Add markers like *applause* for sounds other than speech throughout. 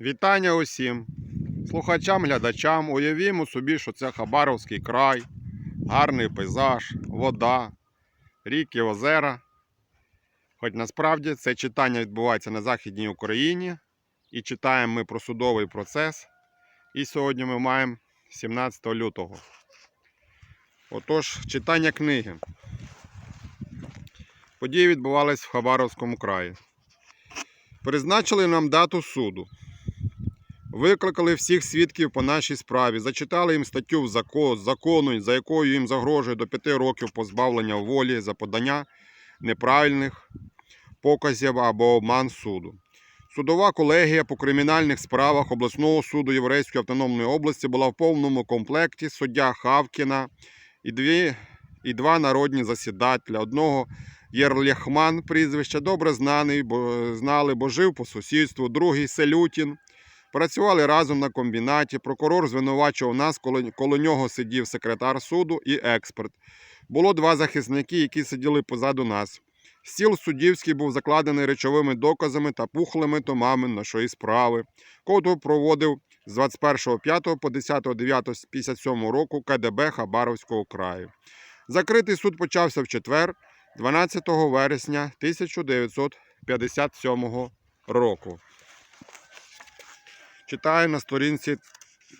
Вітання усім слухачам, глядачам. Уявімо собі, що це Хабаровський край, гарний пейзаж, вода, ріки, озера. Хоч насправді це читання відбувається на Західній Україні і читаємо ми про судовий процес. І сьогодні ми маємо 17 лютого. Отож, читання книги. Події відбувались в Хабаровському краї. Призначили нам дату суду. Викликали всіх свідків по нашій справі, зачитали їм статтю закону, за якою їм загрожує до 5 років позбавлення волі за подання неправильних показів або обман суду. Судова колегія по кримінальних справах обласного суду Єврейської автономної області була в повному комплекті суддя Хавкіна і, дві, і два народні засідателя. Одного Єрляхман, прізвище добре знаний, бо знали, бо жив по сусідству. Другий Селютін. Працювали разом на комбінаті. Прокурор звинувачував нас, коли коло нього сидів секретар суду і експерт. Було два захисники, які сиділи позаду нас. Стіл суддівський був закладений речовими доказами та пухлими томами нашої справи. Коду проводив з 21.05 по 10.09.57 року КДБ Хабаровського краю. Закритий суд почався в четвер, 12 вересня 1957 року. Читаю на сторінці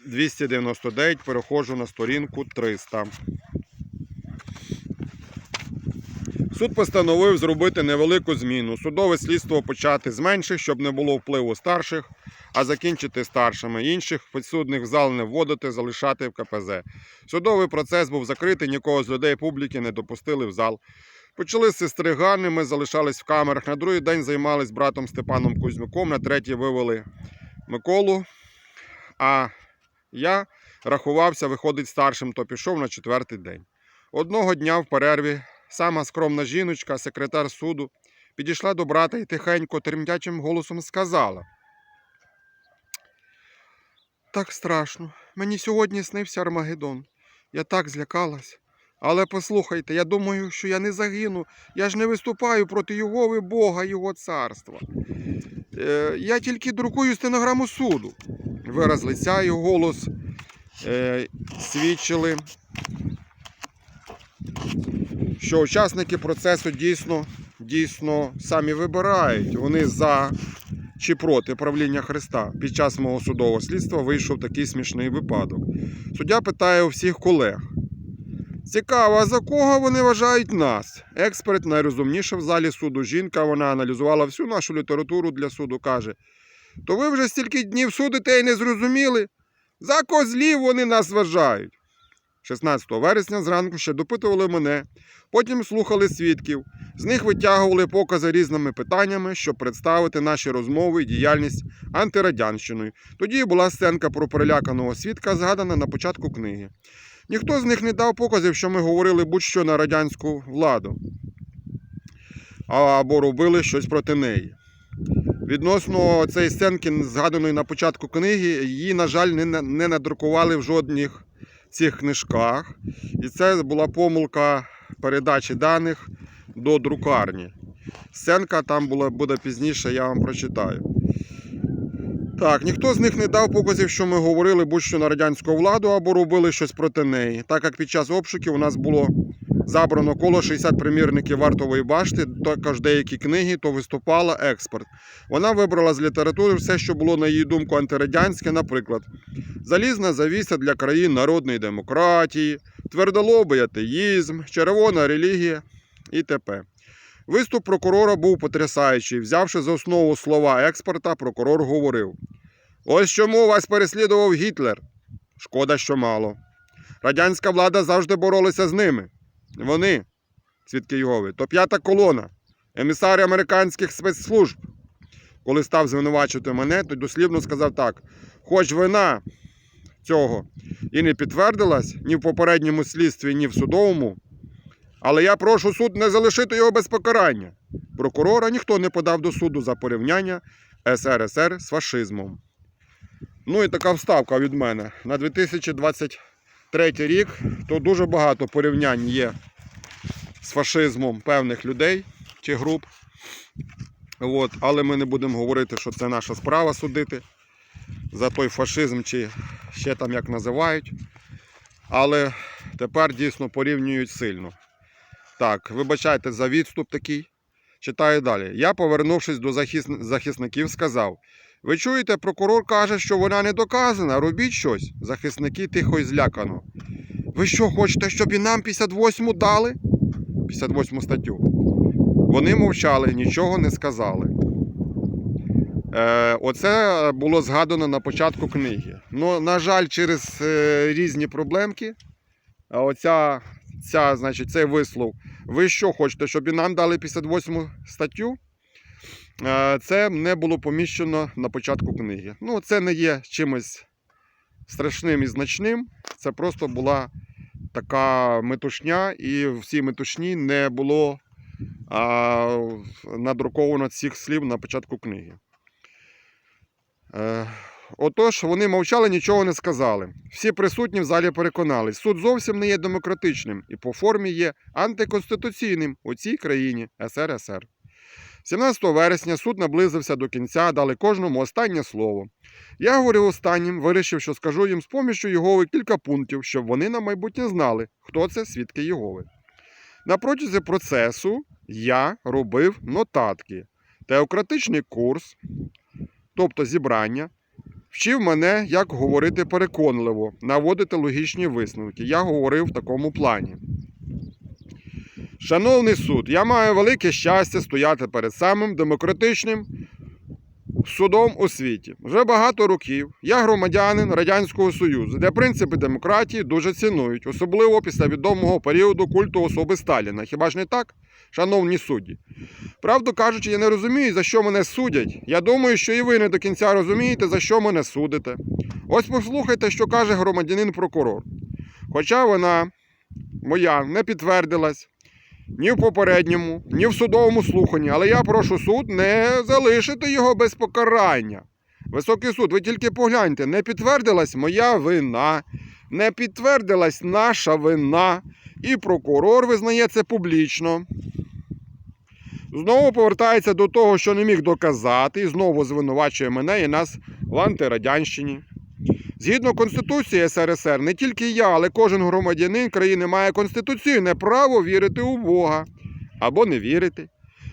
299, переходжу на сторінку 300. Суд постановив зробити невелику зміну. Судове слідство почати з менших, щоб не було впливу старших, а закінчити старшими. Інших підсудних в зал не вводити, залишати в КПЗ. Судовий процес був закритий, нікого з людей публіки не допустили в зал. Почали з сестри Ганни, ми залишались в камерах. На другий день займались братом Степаном Кузьмиком, на третій вивели Миколу. А я рахувався, виходить старшим, то пішов на четвертий день. Одного дня в перерві сама скромна жіночка, секретар суду, підійшла до брата і тихенько, тремтячим голосом сказала. Так страшно. Мені сьогодні снився Армагеддон. Я так злякалась. Але послухайте, я думаю, що я не загину. Я ж не виступаю проти Його Бога, Його царства. Е, я тільки друкую стенограму суду. Вираз лиця і голос е, свідчили, що учасники процесу дійсно, дійсно самі вибирають. Вони за чи проти правління Христа. Під час мого судового слідства вийшов такий смішний випадок. Суддя питає у всіх колег. Цікаво, за кого вони вважають нас? Експерт, найрозумніша в залі суду жінка, вона аналізувала всю нашу літературу для суду, каже: То ви вже стільки днів судите і не зрозуміли? За козлів вони нас вважають. 16 вересня зранку ще допитували мене, потім слухали свідків. З них витягували покази різними питаннями, щоб представити наші розмови і діяльність антирадянщиною. Тоді була сценка про переляканого свідка, згадана на початку книги. Ніхто з них не дав показів, що ми говорили будь-що на радянську владу або робили щось проти неї. Відносно цієї сценки, згаданої на початку книги, її, на жаль, не, не надрукували в жодних цих книжках. І це була помилка передачі даних до друкарні. Сценка там була, буде пізніше, я вам прочитаю. Так, ніхто з них не дав показів, що ми говорили будь-що на радянську владу або робили щось проти неї. Так як під час обшуків у нас було забрано коло 60 примірників вартової башти, також деякі книги, то виступала експорт. Вона вибрала з літератури все, що було, на її думку, антирадянське, наприклад, залізна завіса для країн народної демократії, твердолобий атеїзм, червона релігія і т.п. Виступ прокурора був потрясаючий. Взявши за основу слова експорта, прокурор говорив: Ось чому вас переслідував Гітлер. Шкода, що мало. Радянська влада завжди боролася з ними. Вони, свідки Єгови, то п'ята колона, емісари американських спецслужб. Коли став звинувачувати мене, то дослівно сказав так: хоч вина цього і не підтвердилась ні в попередньому слідстві, ні в судовому, але я прошу суд не залишити його без покарання. Прокурора ніхто не подав до суду за порівняння СРСР з фашизмом. Ну і така вставка від мене. На 2023 рік то дуже багато порівнянь є з фашизмом певних людей чи груп. От, але ми не будемо говорити, що це наша справа судити. за той фашизм, чи ще там як називають. Але тепер дійсно порівнюють сильно. Так, вибачайте за відступ такий. Читаю далі. Я, повернувшись до захис- захисників, сказав: Ви чуєте, прокурор каже, що вона не доказана. Робіть щось. Захисники тихо і злякано. Ви що, хочете, щоб і нам 58 дали? 58 статтю. Вони мовчали, нічого не сказали. Е, оце було згадано на початку книги. Ну, на жаль, через е, різні проблемки. Оця, ця, значить, цей вислов. Ви що хочете, щоб і нам дали 58 статтю? Е, це не було поміщено на початку книги. Ну, це не є чимось страшним і значним. Це просто була така метушня, і в цій метушні не було а, надруковано цих слів на початку книги. Отож, вони мовчали, нічого не сказали. Всі присутні в залі переконались, суд зовсім не є демократичним і по формі є антиконституційним у цій країні СРСР. 17 вересня суд наблизився до кінця, дали кожному останнє слово. Я говорив останнім, вирішив, що скажу їм з поміччю Єгови кілька пунктів, щоб вони на майбутнє знали, хто це свідки Єгови. На протязі процесу я робив нотатки. Теократичний курс, тобто зібрання, вчив мене, як говорити переконливо, наводити логічні висновки. Я говорив в такому плані. Шановний суд, я маю велике щастя стояти перед самим демократичним судом у світі. Вже багато років я громадянин Радянського Союзу, де принципи демократії дуже цінують, особливо після відомого періоду культу особи Сталіна. Хіба ж не так, шановні судді? Правду кажучи, я не розумію, за що мене судять. Я думаю, що і ви не до кінця розумієте, за що мене судите. Ось послухайте, що каже громадянин прокурор. Хоча вона моя не підтвердилась ні в попередньому, ні в судовому слуханні, але я прошу суд не залишити його без покарання. Високий суд, ви тільки погляньте, не підтвердилась моя вина, не підтвердилась наша вина, і прокурор визнає це публічно. Знову повертається до того, що не міг доказати, і знову звинувачує мене і нас в антирадянщині. Згідно Конституції СРСР, не тільки я, але кожен громадянин країни має конституційне право вірити у Бога або не вірити.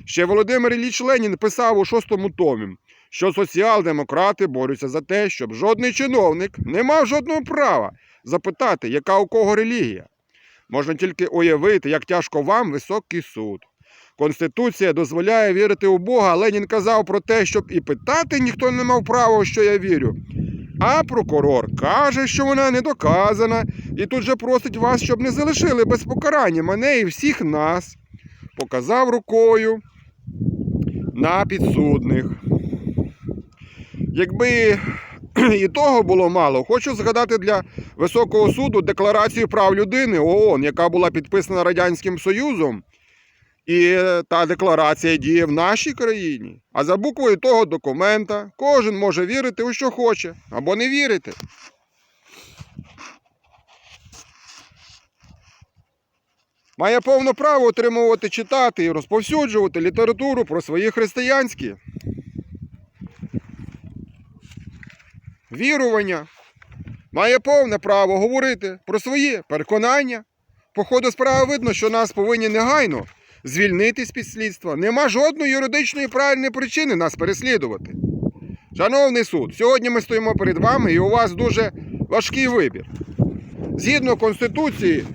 Ще Володимир Ілліч Ленін писав у шостому томі, що соціал-демократи борються за те, щоб жодний чиновник не мав жодного права запитати, яка у кого релігія. Можна тільки уявити, як тяжко вам високий суд. Конституція дозволяє вірити у Бога, Ленін казав про те, щоб і питати ніхто не мав права, що я вірю. А прокурор каже, що вона не доказана, і тут же просить вас, щоб не залишили без покарання мене і всіх нас. Показав рукою на підсудних. Якби *clears throat* і того було мало, хочу згадати для Високого суду Декларацію прав людини ООН, яка була підписана Радянським Союзом. І та декларація діє в нашій країні. А за буквою того документа кожен може вірити у що хоче або не вірити. Має повне право отримувати, читати і розповсюджувати літературу про свої християнські вірування. Має повне право говорити про свої переконання. По ходу справи видно, що нас повинні негайно звільнити з підслідства. Нема жодної юридичної правильної причини нас переслідувати. Шановний суд, сьогодні ми стоїмо перед вами і у вас дуже важкий вибір. Згідно Конституції,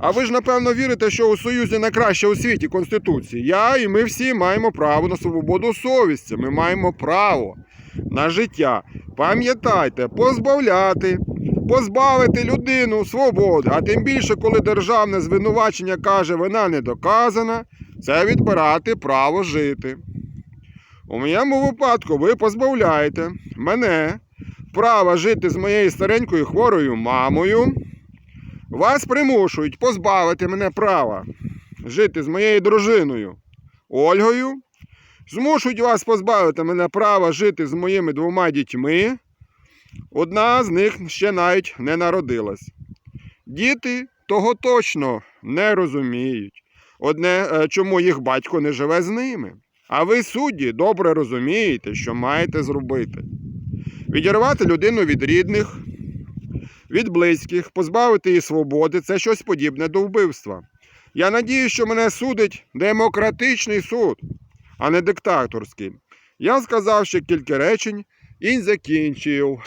а ви ж напевно вірите, що у Союзі найкраще у світі Конституції. Я і ми всі маємо право на свободу совісті. Ми маємо право на життя. Пам'ятайте, позбавляти, позбавити людину свободи, а тим більше, коли державне звинувачення каже, вина не доказана, це відбирати право жити. У моєму випадку ви позбавляєте мене права жити з моєю старенькою хворою мамою. Вас примушують позбавити мене права жити з моєю дружиною Ольгою. Змушують вас позбавити мене права жити з моїми двома дітьми. Одна з них ще навіть не народилась. Діти того точно не розуміють. Одне, е, чому їх батько не живе з ними. А ви, судді, добре розумієте, що маєте зробити. Відірвати людину від рідних, від близьких, позбавити її свободи це щось подібне до вбивства. Я надію, що мене судить демократичний суд, а не диктаторський. Я сказав ще кілька речень і закінчив.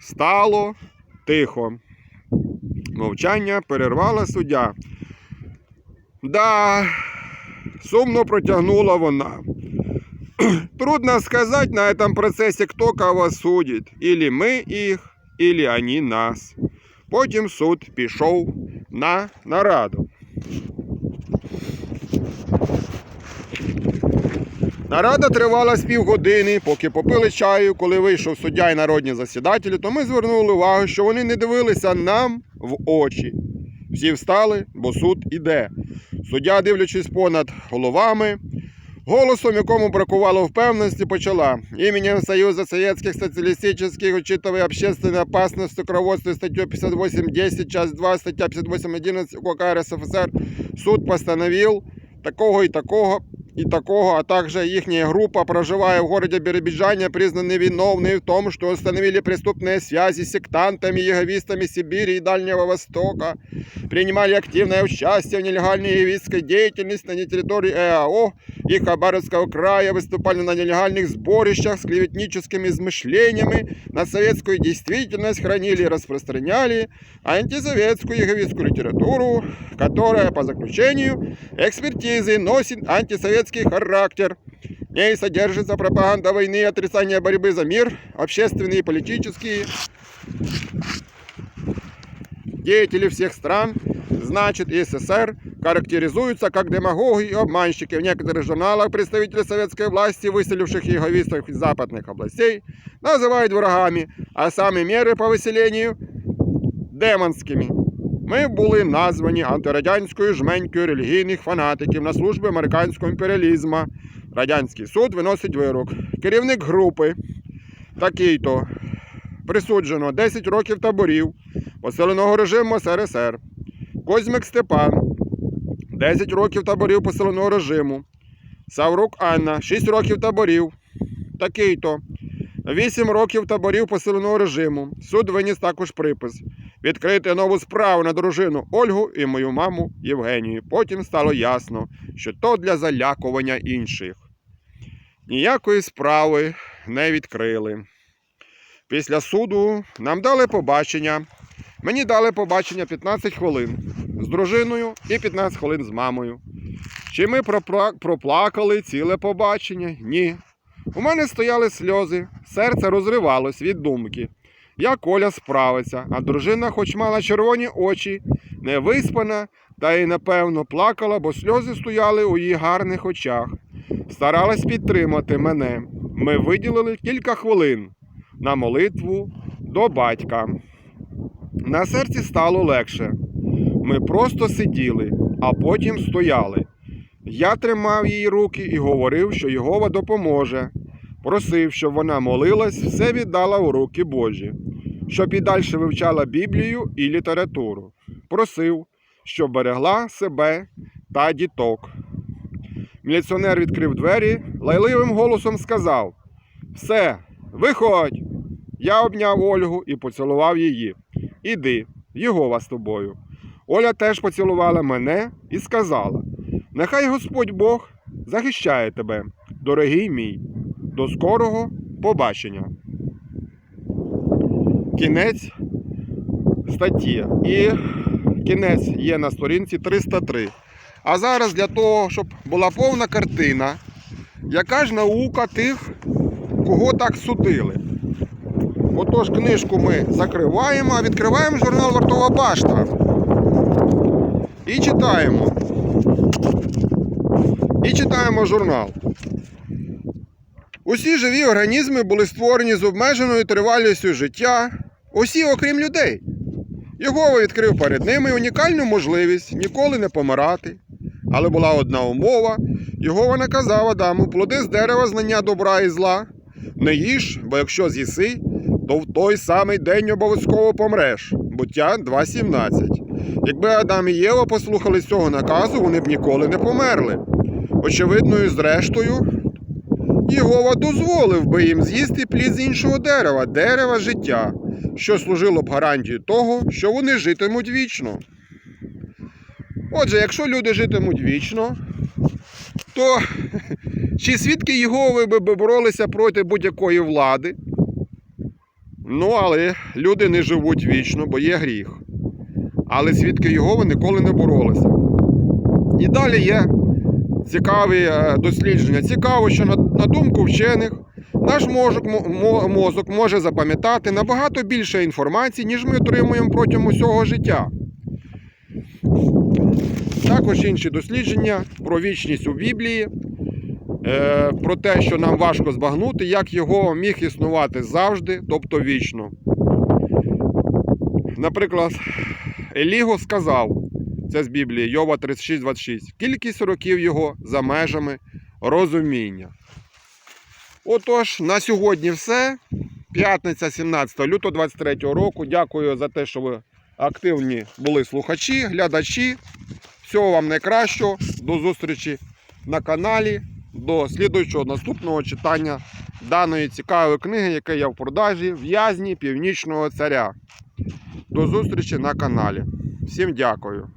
Стало тихо. Мовчання перервала суддя. Да, сумно протягнула вона. *clears throat* Трудно сказать на этом процессе, кто кого судит. Или мы их, или они нас. Потім суд пішов на нараду. Нарада тривала з півгодини, поки попили чаю, коли вийшов суддя і народні засідателі, то ми звернули увагу, що вони не дивилися нам в очі. Всі встали, бо суд іде. Суддя, дивлячись понад головами, голосом, якому бракувало впевненості, почала. Іменем Союза Советских Социалистических, учитывая общественную опасность, руководствуясь статьей 58.10, часть 2, стаття 58.11 УК РСФСР, суд постановив такого і такого і такого, а также їхня група проживає в городе Биробиджане, признаны виновные в том, что установили преступные связи с сектантами, яговистами Сибири и Дальнего Востока, принимали активное участие в нелегальной яговистской деятельности на территории ЭАО и Хабаровского края, выступали на нелегальных сборищах с клеветническими измышлениями, на советскую действительность хранили и распространяли антисоветскую яговистскую литературу, которая по заключению экспертизы носит антисоветский характер. В ней содержится пропаганда войны и отрицание борьбы за мир, общественные и политические деятели всех стран, значит СССР, характеризуются как демагоги и обманщики. В некоторых журналах представители советской власти, выселивших яговистов из западных областей, называют врагами, а сами меры по выселению – демонськими. Ми були названі антирадянською жменькою релігійних фанатиків на службі американського імперіалізму. Радянський суд виносить вирок. Керівник групи такий-то присуджено 10 років таборів посиленого режиму СРСР. Козьмик Степан 10 років таборів посиленого режиму. Саврук Анна 6 років таборів. Такий-то 8 років таборів посиленого режиму. Суд виніс також припис. Відкрити нову справу на дружину Ольгу і мою маму Євгенію. Потім стало ясно, що то для залякування інших. Ніякої справи не відкрили. Після суду нам дали побачення. Мені дали побачення 15 хвилин з дружиною і 15 хвилин з мамою. Чи ми проплакали ціле побачення? Ні. У мене стояли сльози, серце розривалось від думки. Як Оля справиться, а дружина, хоч мала червоні очі, не виспана, та й напевно плакала, бо сльози стояли у її гарних очах. Старалась підтримати мене. Ми виділили кілька хвилин на молитву до батька. На серці стало легше. Ми просто сиділи, а потім стояли. Я тримав її руки і говорив, що Єгова допоможе. Просив, щоб вона молилась, все віддала у руки Божі, щоб і далі вивчала Біблію і літературу. Просив, щоб берегла себе та діток. Міліціонер відкрив двері, лайливим голосом сказав: Все, виходь! Я обняв Ольгу і поцілував її. Іди, Єгова з тобою. Оля теж поцілувала мене і сказала: Нехай Господь Бог захищає тебе, дорогий мій. До скорого побачення. Кінець статті. І кінець є на сторінці 303. А зараз для того, щоб була повна картина, яка ж наука тих, кого так судили. Отож, книжку ми закриваємо, а відкриваємо журнал Вартова Башта. І читаємо. І читаємо журнал. Усі живі організми були створені з обмеженою тривалістю життя, усі окрім людей. Його відкрив перед ними унікальну можливість ніколи не помирати. Але була одна умова. Його наказав Адаму плоди з дерева знання добра і зла. Не їж, бо якщо з'їси, то в той самий день обов'язково помреш. Буття 2.17. Якби Адам і Єва послухались цього наказу, вони б ніколи не померли. Очевидною зрештою, Єгова дозволив би їм з'їсти плід з іншого дерева, дерева життя, що служило б гарантією того, що вони житимуть вічно. Отже, якщо люди житимуть вічно, то *laughs* чи свідки Єгови би боролися проти будь-якої влади? Ну, але люди не живуть вічно, бо є гріх. Але свідки Єгови ніколи не боролися. І далі є цікаві е, дослідження. Цікаво, що на, на думку вчених, наш мозок, мо- мо- мозок може запам'ятати набагато більше інформації, ніж ми отримуємо протягом усього життя. Також інші дослідження про вічність у Біблії, е, про те, що нам важко збагнути, як його міг існувати завжди, тобто вічно. Наприклад, Еліго сказав, це з Біблії, Йова 36-26, кількість років його за межами розуміння. Отож, на сьогодні все. П'ятниця 17 лютого 23 року. Дякую за те, що ви активні були слухачі, глядачі. Всього вам найкращого. До зустрічі на каналі. До слідуючого наступного читання даної цікавої книги, яка є в продажі В'язні Північного царя. До зустрічі на каналі. Всім дякую.